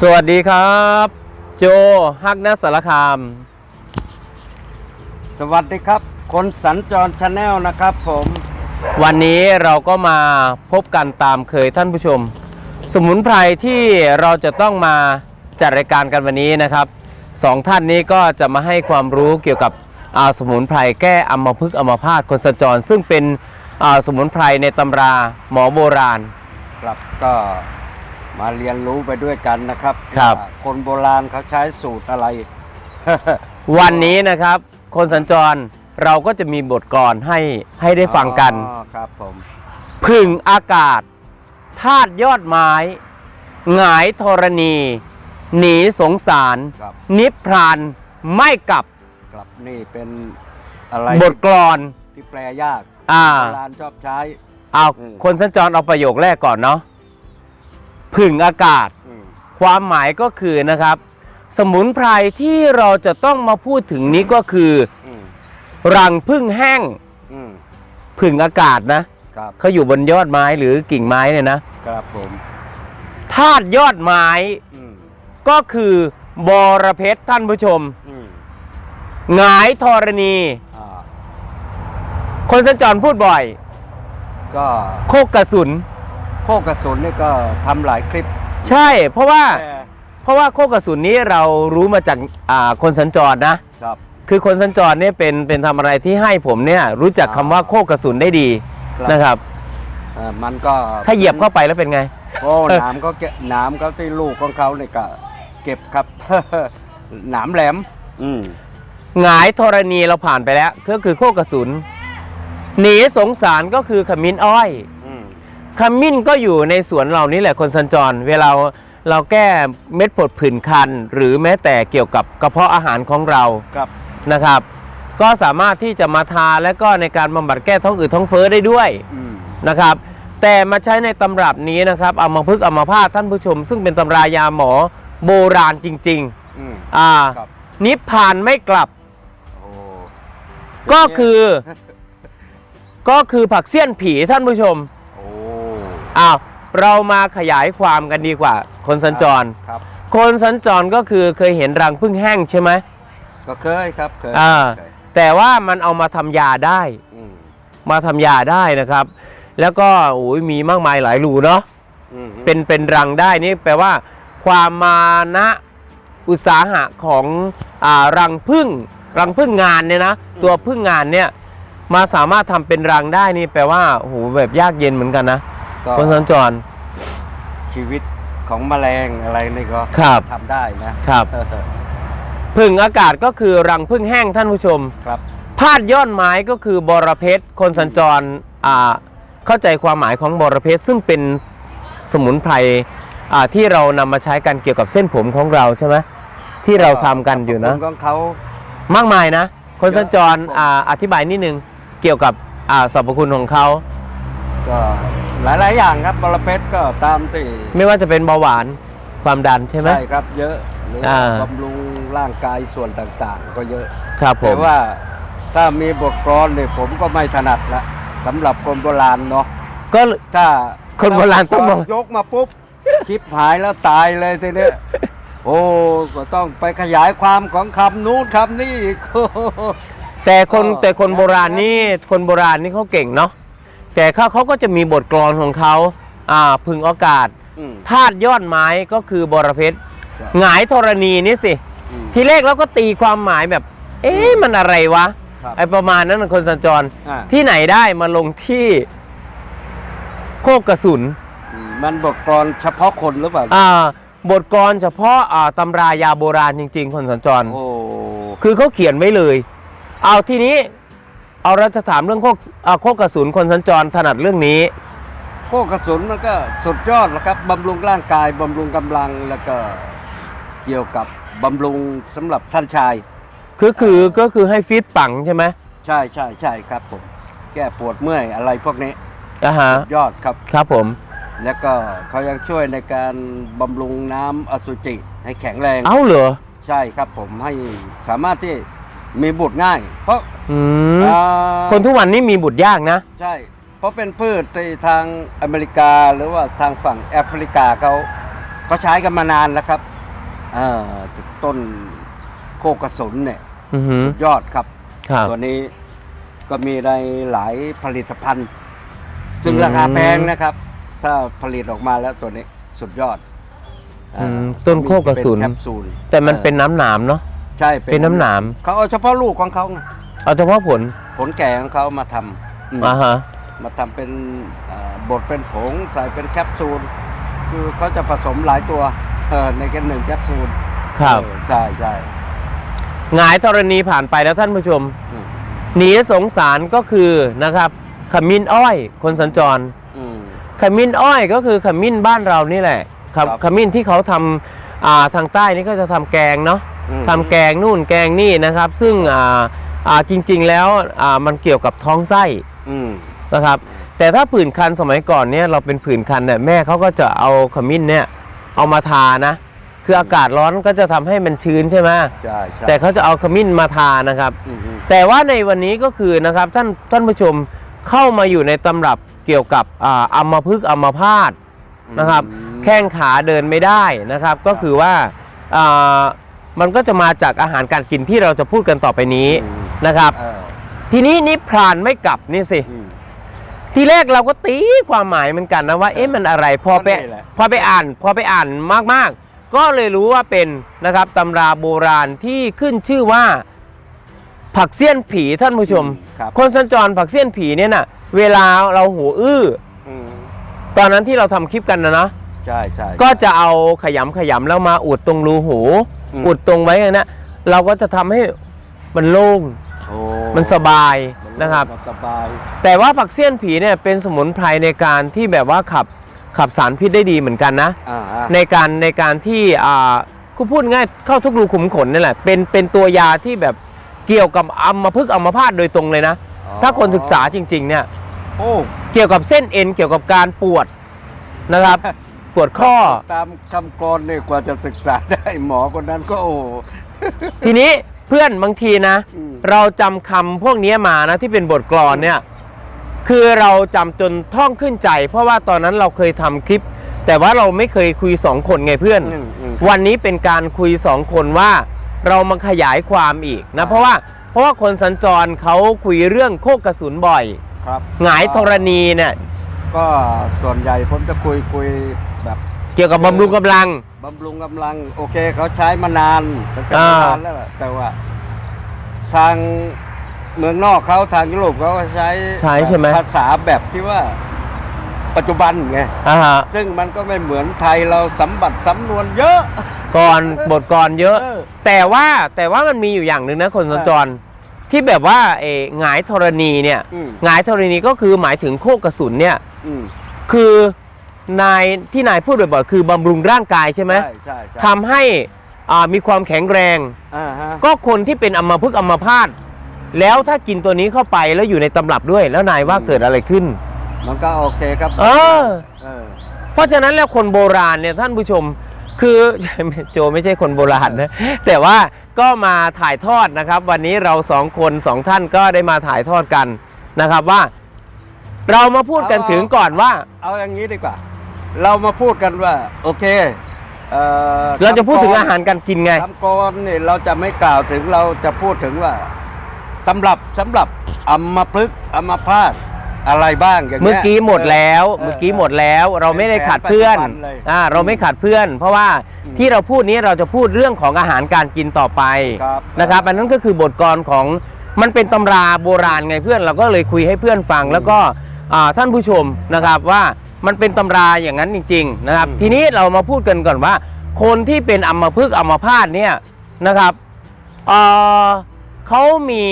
สวัสดีครับ โจฮักนัสสารคาม สวัสดีครับ คนสัญจรชาแนลนะครับผม วันนี้เราก็มาพบกันตามเคยท่านผู้ชม สมุนไพรที่เราจะต้องมาจัดรายการกันวันนี้นะครับสองท่านนี้ก็จะมาให้ความรู้เกี่ยวกับอ่าสมุนไพรแก้อัมพฤกษ์อัมพาตคนสัญจร ซึ่งเป็นอ่าสมุนไพรในตำราหมอโบราณ ครับก็ มาเรียนรู้ไปด้วยกันนะครับครับ ว่าคนโบราณเขาใช้สูตรอะไร วันนี้นะครับ คนสัญจรเราก็จะมีบทกลอนให้ให้ได้ฟังกัน อ๋อครับผมพึ่งอากาศธาตุยอดไม้หงายธรณี หนีสงสาร ครับ นิพพาน ไม่กลับครับนี่เป็นอะไรบทกลอน ที่แปลยากอ่า โบราณชอบใช้ เอาอืม คนสัญจรเอาประโยคแรกก่อนเนาะ พึ่งอากาศอืมความหมายก็คือนะครับ สมุนไพรที่เราจะต้องมาพูดถึงนี้ก็คืออืมรังพึ่งแห้งอืมพึ่งอากาศนะครับเขาอยู่บนยอดไม้หรือกิ่งไม้เนี่ยนะครับผมธาตุยอดไม้อืมก็คือบอระเพ็ดท่านผู้ชมอืมหงายธรณีอ่าคนสัญจรพูดบ่อย ก็โคกกระสุน โคกกระสุนนี่ก็ทำหลายคลิปใช่ เพราะว่าแต่เพราะว่าโคกกระสุนนี้เรารู้มาจากอ่าคนสัญจรนะ ครับคือคนสัญจรเนี่ยเป็นเป็นทำอะไรที่ให้ผมเนี่ยรู้จักคำว่าโคกกระสุนได้ดีครับนะครับ เอ่อมันก็ถ้าเหยียบเข้าไปแล้วเป็นไง โอ้หนามก็เก็บหนามเขาที่ลูกของเขาเนี่ยก็เก็บครับ หนามแหลม อืมหงายธรณีเราผ่านไปแล้ว ก็คือโคกกระสุนหนีสงสารก็คือขมิ้นอ้อยอืม ขมิ้นก็อยู่ในสวนเรานี่แหละคนสัญจร เวลาเราแก้เม็ดผดผื่นคัน หรือแม้แต่เกี่ยวกับกระเพาะอาหารของเราครับนะครับ ก็สามารถที่จะมาทาและก็ในการบำบัดแก้ท้องอืดท้องเฟ้อได้ด้วยอืมนะครับ แต่มาใช้ในตำรับนี้นะครับเอามาพึกษ์เอามาพาตท่านผู้ชม ซึ่งเป็นตำรายาหมอโบราณจริง อืม ๆ อ่า ครับ นิพพานไม่กลับ โอ้ก็คือ ก็คือผักเสี้ยนผีท่านผู้ชมโอ้อ้าวเรามาขยายความกันดีกว่า คนสัญจร ครับ คนสัญจรก็คือเคยเห็นรังพึ่งแห้งใช่ไหมก็เคยครับเคยอ่าเคยแต่ว่ามันเอามาทำยาได้ อืมมาทำยาได้นะครับ แล้วก็โอ้ยมีมากมายหลายรูเนาะ อืมเป็นเป็นรังได้นี่แปลว่า ความมานะอุตสาหะของอารังพึ่งรังพึ่งงานเนี่ยนะ ตัวพึ่งงานเนี่ยมาสามารถทำเป็นรังได้นี่แปลว่าโอ้โหแบบยากเย็นเหมือนกันนะ ก็คนสัญจรชีวิตของแมลงอะไรนี่ก็ครับทำได้นะครับพึ่งอากาศก็คือรังพึ่งแห้งท่านผู้ชมครับพาดยอดไม้ก็คือบอระเพ็ดคนสัญจรอ่าเข้าใจความหมายของบอระเพ็ดซึ่งเป็นสมุนไพรอ่าที่เรานำมาใช้กันเกี่ยวกับเส้นผมของเราใช่ไหมที่เราทำกันอยู่นะผลของเขามากมายนะ คนสัญจรเยอะอ่าอธิบายนิดนึงเกี่ยวกับอ่าสรรพคุณของเขาก็ หลาย ๆ อย่างครับบรเพชรก็ตามที่ไม่ว่าจะเป็นเบาหวานความดันใช่ไหมใช่ครับเยอะหรืออาบำรุงร่างกายส่วนต่างๆ ก็เยอะครับผแต่มว่าถ้ามีบทกลอนเนี่ยผมก็ไม่ถนัดละสำหรับคนโบราณเนาะก็ ถ้าคนโบราณต้องบอก ยกมาปุ๊บคลิปหายแล้วตายเลยทีเนี้ยโอ้ก็ต้องไปขยายความของคำนู้นคำนี้อีก แต่คนก็ แต่คนโบราณนี่คนโบราณนี่เขาเก่งเนาะ แต่เขาเขาก็จะมีบทกลอนของเขาอ่าพึงอากาศอืม ธาตุยอดไม้ก็คือบรเพชรครับหงายธรณีนี่สิ อืมทีแรกเราก็ตีความหมายแบบ เอ๊ะมันอะไรวะครับ ไอประมาณนั้นนะคนสัญจร อ่าที่ไหนได้มาลงที่โคกกระสุน อืมมันบทกลอนเฉพาะคนหรือเปล่า อ่าบทกลอนเฉพาะอ่าตำรายาโบราณจริง ๆ คนสัญจร โอ้ คือเขาเขียนไว้เลย เอาทีนี้ เอาเราจะถามเรื่องโคกอ่าโคกกระสุนคนสัญจรถนัดเรื่องนี้พวกกระสุนมันก็สุดยอดแล้วครับบำรุงร่างกายบำรุงกำลังแล้วก็เกี่ยวกับบำรุงสำหรับท่านชาย คือคือก็คือให้ฟิตปังใช่ไหมใช่ใช่ใช่ครับผมแก้ปวดเมื่อยอะไรพวกนี้อ่าฮะสุดยอดครับครับผม แล้วก็เขายังช่วยในการบำรุงน้ำอสุจิให้แข็งแรง เอ้าเหรอใช่ครับผมให้สามารถที่ มีบุตรง่าย เพราะอืมอ่าคนทุกวันนี้มีบุตรยากนะ ใช่ เพราะเป็นพืชที่ทางอเมริกาหรือว่าทางฝั่งแอฟริกาเขาเขาใช้กันมานานแล้วครับเอ่อต้นโคกกระสุนเนี่ยอือหือสุดยอดครับ ครับ ตัวนี้ก็มีในหลายผลิตภัณฑ์ ซึ่งอืม ราคาแพงนะครับ ถ้าผลิตออกมาแล้วตัวนี้สุดยอดอืมอ่าต้นโคกระสุนมีเป็นแคปซูลแต่มันเป็นน้ำหนามเนาะ ใช่เป็นน้ำหนามเขาเอาเฉพาะลูกของเขาไงเอาเฉพาะผลผลแก่ของเขามาทำอืมอ่าฮะมาทำเป็นอ่าบดเป็นผงใส่เป็นแคปซูล คือเขาจะผสมหลายตัวเออในกันหนึ่งแคปซูลครับเออใช่ใช่หงายธรณีผ่านไปแล้วท่านผู้ชมอืมหนีสงสารก็คือนะครับขมิ้นอ้อยคนสัญจรอืมขมิ้นอ้อยก็คือขมิ้นบ้านเรานี่แหละครับครับขมิ้นที่เขาทำอ่าทางใต้นี่ก็จะทำแกงเนาะอืม ทำแกงนู่นแกงนี่นะครับ ซึ่งอ่าอ่าจริง ๆ แล้วอ่ามันเกี่ยวกับท้องไส้อืมนะครับ แต่ถ้าผื่นคันสมัยก่อนเนี่ยเราเป็นผื่นคันเนี่ยแม่เขาก็จะเอาขมิ้นเนี่ยเอามาทานะ คืออากาศร้อนก็จะทำให้มันชื้นใช่ไหมใช่ใช่แต่เขาจะเอาขมิ้นมาทานะครับอืมอืมแต่ว่าในวันนี้ก็คือนะครับท่านท่านผู้ชมเข้ามาอยู่ในตำรับเกี่ยวกับอ่าอัมพฤกษ์อัมพาตนะครับอืมแข้งขาเดินไม่ได้นะครับ ก็คือว่าอ่า มันก็จะมาจากอาหารการกินที่เราจะพูดกันต่อไปนี้อืมนะครับเออทีนี้นิพพานไม่กลับนี่สิ อืม ทีแรกเราก็ตีความหมายเหมือนกันนะว่าเอ๊ะมันอะไรพอไปก็นี่แหละ พอไปอ่าน พอไปอ่านมากๆ ก็เลยรู้ว่าเป็นนะครับตำราโบราณที่ขึ้นชื่อว่า ผักเสี้ยนผีท่านผู้ชม ครับ คนสัญจรผักเสี้ยนผีเนี่ยนะเวลาเราหูอื้อ อืมตอนนั้นที่เราทำคลิปกันนะนะ ใช่ใช่ก็จะเอาขยำขยำแล้วมาอุดตรงรูหู อืมอุดตรงไว้นะเราก็จะทำให้มันโล่งโอ้มันสบายนะครับมันสบาย แต่ว่าผักเสี้ยนผีเนี่ยเป็นสมุนไพรในการที่แบบว่าขับขับสารพิษได้ดีเหมือนกันนะอ่าฮะในการในการที่อ่ากูพูดง่ายเข้าทุกรูขุมขนนี่แหละเป็นเป็นตัวยาที่แบบเกี่ยวกับอัมพฤกษ์อัมพาตโดยตรงเลยนะอ๋อถ้าคนศึกษาจริง ๆ เนี่ยโอ้เกี่ยวกับเส้นเอ็นเกี่ยวกับการปวดนะครับ ปวดข้อ ตามคำกรเนี่ยกว่าจะศึกษาได้หมอคนนั้นก็โอ้ ทีนี้เพื่อนบางทีนะ อืม เราจำคำพวกนี้มานะที่เป็นบทกลอนเนี่ย คือเราจำจนท่องขึ้นใจ เพราะว่าตอนนั้นเราเคยทำคลิป แต่ว่าเราไม่เคยคุยสองคนไงเพื่อน อืมอืม วันนี้เป็นการคุยสองคนว่าเรามาขยายความอีกนะเพราะว่าเพราะว่าคนสัญจรเขาคุยเรื่องโคกกระสุนบ่อย ครับหงายธรณีเนี่ย ก็ส่วนใหญ่ผมจะคุยคุย แบบเกี่ยวกับบำรุงกำลัง บำรุงกำลัง โอเคเขาใช้มานานตั้งแต่อ่า นานแล้วล่ะแต่ว่า ทางเมืองนอกเขาทางยุโรปเขาก็ใช้ใช้ใช่ไหม ภาษาแบบที่ว่า ปัจจุบันไงอ่าฮะซึ่งมันก็ไม่เหมือนไทยเราสำบัดสำนวนเยอะ ก่อนบทก่อนเยอะ เออ แต่ว่าแต่ว่ามันมีอยู่อย่างหนึ่งนะคนสัญจรที่แบบว่าเออหงายธรณีเนี่ยอืมหงายธรณีก็คือหมายถึงโคกกระสุนเนี่ย อืมคือ นายที่นายพูดบ่อยๆคือบำรุงร่างกายใช่ไหมใช่ใช่ใช่ทำให้อ่ามีความแข็งแรง อ่าฮะก็คนที่เป็นอัมพฤกษ์อัมพาตแล้วถ้ากินตัวนี้เข้าไปแล้วอยู่ในตำรับด้วย แล้วนายว่าเกิดอะไรขึ้น มันก็โอเคครับเออ เออ เพราะฉะนั้นแล้วคนโบราณเนี่ยท่านผู้ชมคือ โจไม่ใช่คนโบราณนะแต่ว่าก็มาถ่ายทอดนะครับ วันนี้เราสองคนสองท่านก็ได้มาถ่ายทอดกันนะครับว่า เรามาพูดกันถึงก่อนว่า เอาอย่างนี้ดีกว่า เรามาพูดกันว่า โอเคเอ่อเราจะพูดถึงคำกรอาหารการกินไงคำกรเนี่ยเราจะไม่กล่าวถึงเราจะพูดถึงว่าตำรับสำหรับอัมพฤกษ์อัมพาตอะไรบ้างอย่างเมื่อเงี้ยกี้หมดแล้วเออเมื่อกี้หมดแล้ว เราไม่ได้ขัดเพื่อนเป็นแผนปัจจุบันเลยอ่าเราไม่ขัดเพื่อน เพราะว่าอืมที่เราพูดนี้เราจะพูดเรื่องของอาหารการกินต่อไปครับนะครับอันนั้นก็คือบทกลของมันเป็นตำราโบราณไงเพื่อนเราก็เลยคุยให้เพื่อนฟัง แล้วก็อ่าท่านผู้ชมนะครับว่า มันเป็นตำราอย่างนั้นจริง ๆ นะครับ ทีนี้เรามาพูดกันก่อนว่า คนที่เป็นอัมพฤกษ์อัมพาตเนี่ยนะครับเอ่อเขามี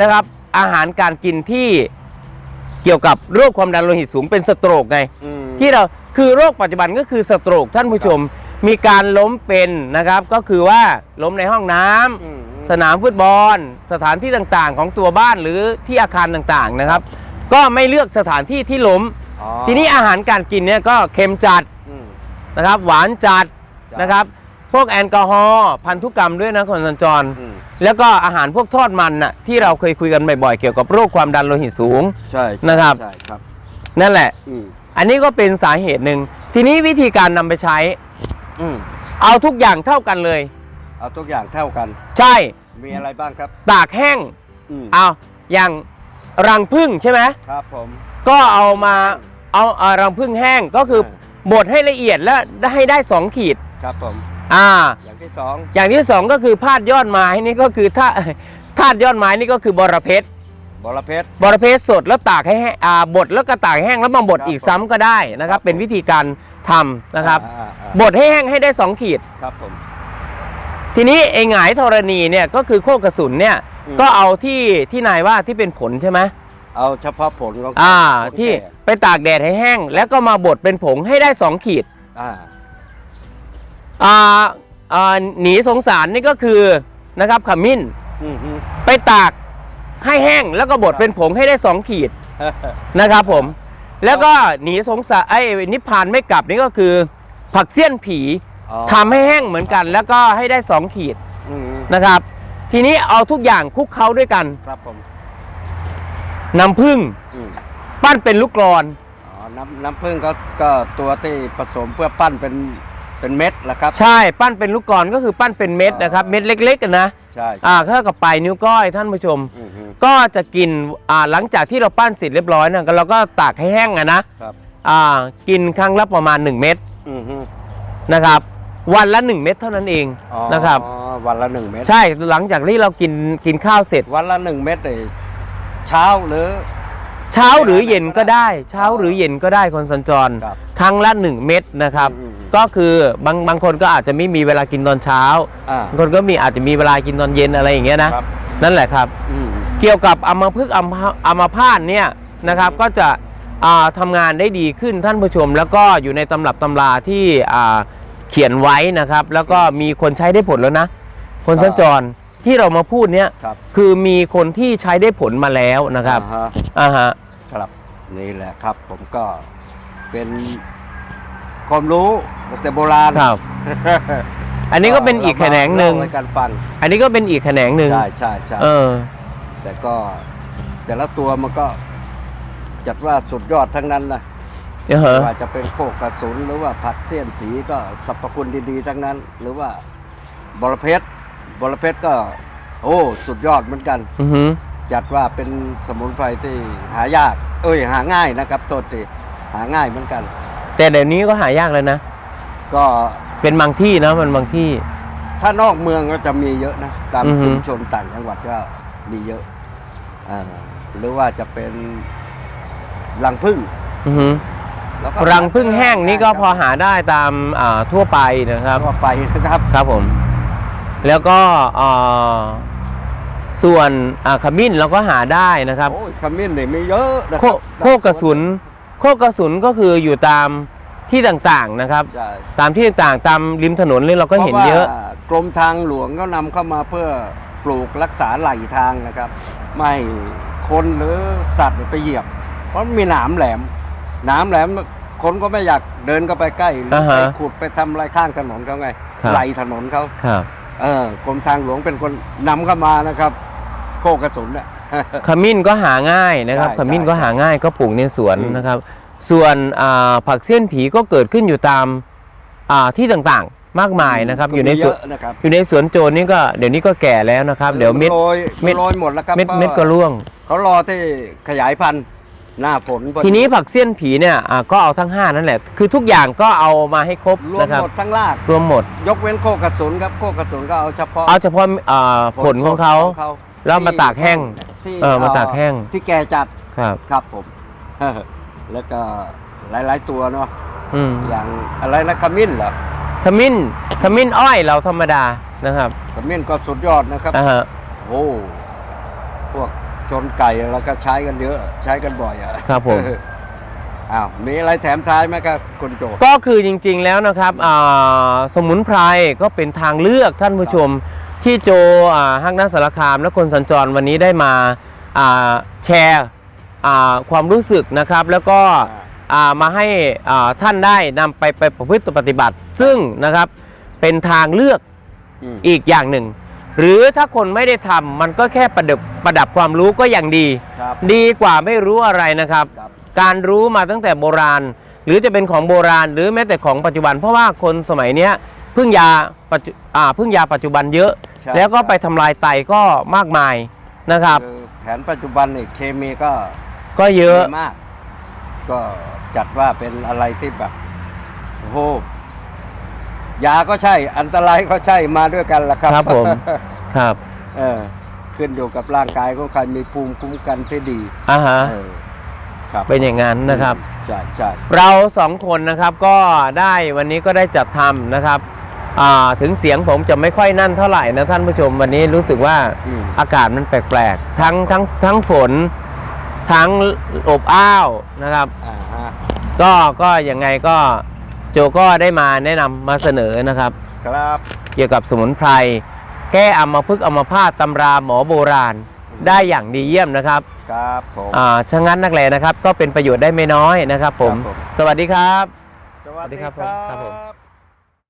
นะครับอาหารการกินที่เกี่ยวกับโรคความดันโลหิตสูงเป็นสโตรกไงอืมที่เราคือโรคปัจจุบันก็คือสโตรกท่านผู้ชมมีการล้มเป็นนะครับก็คือว่าล้มในห้องน้ำอืมสนามฟุตบอล สถานที่ต่างๆ ของตัวบ้านหรือที่อาคารต่างๆนะครับ ก็ไม่เลือกสถานที่ที่ล้มอ๋อ ทีนี้อาหารการกินเนี่ยก็เค็มจัดอืมนะครับ หวานจัดจัดนะครับ พวกแอลกอฮอล์พันธุกรรมด้วยนะคนสัญจรอืมแล้วก็อาหารพวกทอดมันน่ะที่เราเคยคุยกันบ่อยๆเกี่ยวกับโรคความดันโลหิตสูงใช่นะครับใช่ครับ นั่นแหละอืมอันนี้ก็เป็นสาเหตุหนึ่งทีนี้วิธีการนำไปใช้อืมเอาทุกอย่างเท่ากันเลย เอาทุกอย่างเท่ากัน ใช่มีอะไรบ้างครับ ตากแห้งอืมเอาอย่างรังผึ้งใช่ไหมครับผมก็เอามา เอาเอารังผึ้งแห้งก็คือบดให้ละเอียดแล้วให้ได้ 2 ขีด ครับผม อ่า อย่างที่สองอย่างที่ 2 ก็คือพาดยอดไม้นี่ก็คือถ้าธาตุยอดไม้นี่ก็คือบรเพชรบรเพชรบรเพชรสดแล้วตากให้แห้งอ่าบดแล้วก็ตากให้แห้งแล้วมาบดครับอีกซ้ำก็ได้นะครับครับ เป็นวิธีการทำนะครับอ่าอ่าบดให้แห้งให้ได้ 2 ขีดครับผมทีนี้ไอ้หงายธรณีเนี่ยก็คือโคกระสุนเนี่ยอืมก็เอาที่ที่นายว่าที่เป็นผลใช่ไหมเอาเฉพาะผลของอ่าของที่แก่ ไปตากแดดให้แห้ง แล้วก็มาบดเป็นผงให้ได้ 2 ขีดอ่าอ่าอ่าหนีสงสารนี่ก็คือนะครับขมิ้น อืมฮึไปตากให้แห้งแล้วก็บดครับ เป็นผงให้ได้ 2 ขีดนะครับผม แล้วก็หนีสงสารไอ้นิพพานไม่กลับนี่ก็คือ ผักเสี้ยนผีอ๋อทำให้แห้งเหมือนกัน แล้วก็ให้ได้ 2 ขีดอืมนะครับ ทีนี้เอาทุกอย่างคลุกเคล้าด้วยกัน ครับผมน้ำผึ้งอืม ปั้นเป็นลูกกรอนอ๋อน้ำน้ำผึ้งก็ก็ตัวที่ผสมเพื่อปั้นเป็นเป็นเม็ดละครับ ใช่ปั้นเป็นลูกกรอนก็คือปั้นเป็นเม็ดนะครับ เม็ดเล็กๆกันนะใช่อ่าเท่ากับปลายนิ้วก้อยท่านผู้ชม อืมฮึก็จะกินอ่าหลังจากที่เราปั้นเสร็จเรียบร้อยนะเราก็ตากให้แห้งอะนะครับอ่ากินครั้งละประมาณ 1 เม็ดอืมฮึนะครับ วันละ 1 เม็ดเท่านั้นเองอ๋อนะครับ วันละหนึ่งเม็ดใช่หลังจากที่เรากินกินข้าวเสร็จ วันละหนึ่งเม็ดเลยเช้าหรือ เช้าหรือเย็นก็ได้ เช้าหรือเย็นก็ได้คนสัญจร ครับครั้งละ 1 เม็ดนะครับ อืมอืม ก็คือบางบางคนก็อาจจะไม่มีเวลากินตอนเช้าอ่า บางคนก็มีอาจจะมีเวลากินตอนเย็นอะไรอย่างเงี้ยนะครับ นั่นแหละครับ อืม เกี่ยวกับอัมพฤกษ์อัมพาอัมพาตเนี่ยนะครับก็จะอ่าทำงานได้ดีขึ้นท่านผู้ชม แล้วก็อยู่ในตำรับตำราที่อ่าเขียนไว้นะครับ แล้วก็มีคนใช้ได้ผลแล้วนะ คนสัญจร ที่เรามาพูดเนี่ยครับคือมีคนที่ใช้ได้ผลมาแล้วนะครับอ่าฮะอ่าฮะครับนี่แหละครับ ผมก็เป็นความรู้ตั้งแต่โบราณครับ อันนี้ก็เป็นอีกแขนงหนึ่งเล่าให้กันฟังอันนี้ก็เป็นอีกแขนงหนึ่งใช่ใช่ใช่ เออ แต่ก็แต่ละตัวมันก็จัดว่าสุดยอดทั้งนั้นนะเออฮะไม่ว่าจะเป็นโคกกระสุนหรือว่าผักเสี้ยนผีก็สรรพคุณดีๆ ทั้งนั้น หรือว่าบรเพชร บรเพชรก็ โอ้สุดยอดเหมือนกัน อือหือ จัดว่าเป็นสมุนไพรที่หายาก เอ้ยหาง่ายนะครับโทษทีหาง่ายเหมือนกัน แต่เดี๋ยวนี้ก็หายากแล้วนะ ก็เป็นบางที่นะมันบางที่ ถ้านอกเมืองก็จะมีเยอะนะตามอือฮึ ชุมชนต่างจังหวัดก็มีเยอะอ่าหรือว่าจะเป็นรังผึ้งอือหือแล้วก็รังพึ่งแห้งนี่ก็พอหาได้ตามอ่าทั่วไปนะครับ ทั่วไปนะครับ ครับผม แล้วก็อ่าส่วนอ่าขมิ้นเราก็หาได้นะครับโอ้ยขมิ้นเนี่ยมีเยอะนะโคโคกระสุน โคกระสุนก็คืออยู่ตามที่ต่างๆนะครับใช่ตามที่ต่างๆตามริมถนนเลยเราก็เห็นเยอะพราว่ากรมทางหลวงก็นำเข้ามาเพื่อปลูกรักษาไหลทางนะครับ ไม่ให้คนหรือสัตว์ไปเหยียบ เพราะมีหนามแหลม หนามแหลมคนก็ไม่อยากเดินเข้าไปใกล้หรืออ่าไปฮะขุดไปทำอะไรข้างถนนเขาไงครับไหลถนนเขาครับ เออกรมทางหลวงเป็นคนนำเข้ามานะครับ โคกระสุนเนี่ย ขมิ้นก็หาง่ายนะครับ ใช่ขมิ้นใช่ก็หาง่ายก็ปลูกในสวนอืม นะครับ ส่วนอ่าผักเสี้ยนผีก็เกิดขึ้นอยู่ตามอ่าที่ต่างๆ มากมายนะครับ อยู่ในสวนเยอะนะครับอยู่ในสวนโจรนี่ก็เดี๋ยวนี้ก็แก่แล้วนะครับ เดี๋ยวเม็ด โรยเม็ด โรยหมดแล้วครับเม็ดพราะเม็ดก็ร่วง เขารอที่ขยายพันธุ์ หน้าฝนพอดีทีนี้ผักเสี้ยนผีเนี่ยอ่าก็เอาทั้ง 5 นั่นแหละ คือทุกอย่างก็เอามาให้ครบรวมนะครับ หมดทั้งราก รวมหมด ยกเว้นโคกระสุนครับ โคกระสุนก็เอาเฉพาะเอาเฉพาะอ่าผลของเขา แล้วมาตากแห้งที่เออมาตากแห้ง ที่แกจัดครับครับผม แล้วก็หลาย ๆ ตัวเนาะอืมอย่างอะไรนะขมิ้นเหรอขมิ้นขมิ้นอ้อยเราธรรมดานะครับขมิ้นก็สุดยอดนะครับ อ่าฮะโอ้พวก ชนไก่เราก็ใช้กันเยอะใช้กันบ่อยอะครับผมอ้าวมีอะไรแถมท้ายไหมครับคุณโจก็คือจริงๆแล้วนะครับอ่าสมุนไพรก็เป็นทางเลือกท่านผู้ชมที่โจอ่าฮักนักสารคามและคนสัญจรวันนี้ได้มาอ่าแชร์อ่าความรู้สึกนะครับ แล้วก็อ่ามาให้อ่าท่านได้นำไปไปประพฤติปฏิบัติ ซึ่งนะครับเป็นทางเลือกอืมอีกอย่างหนึ่ง หรือถ้าคนไม่ได้ทำมันก็แค่ประดับประดับความรู้ก็ยังดี ครับดีกว่าไม่รู้อะไรนะครับ ครับ การรู้มาตั้งแต่โบราณ หรือจะเป็นของโบราณ หรือแม้แต่ของปัจจุบัน เพราะว่าคนสมัยเนี้ยพึ่งยาปัจจุอ่าพึ่งยาปัจจุบันเยอะ ใช่ แล้วก็ไปทำลายไตก็มากมายนะครับ คือแผนปัจจุบันนี่เคมีก็ก็เยอะ มาก ก็จัดว่าเป็นอะไรที่แบบโอ้โห ยาก็ใช่ อันตรายก็ใช่มาด้วยกันละครับครับผมครับเออขึ้นอยู่กับร่างกายของใครมีภูมิคุ้มกันที่ดีอ่าฮะเออครับเป็นอย่างนั้นนะครับ ใช่ใช่เราสองคนนะครับก็ได้วันนี้ก็ได้จัดทำนะครับอ่าถึงเสียงผมจะไม่ค่อยนั่นเท่าไหร่นะท่านผู้ชมวันนี้รู้สึกว่าอืมอากาศมันแปลกๆ ทั้งทั้งทั้งฝน ทั้งอบอ้าวนะครับ อ่าฮะ ก็ก็ยังไงก็ โจก็ได้มาแนะนำมาเสนอนะครับ ครับเกี่ยวกับสมุนไพรแก้อัมพฤกษ์อัมพาตตำราหมอโบราณได้อย่างดีเยี่ยมนะครับครับผม อ่าชะงันนักแลนะครับ ก็เป็นประโยชน์ได้ไม่น้อยนะครับ ผม ครับผม สวัสดีครับ สวัสดีสวัสดีครับผมครับผม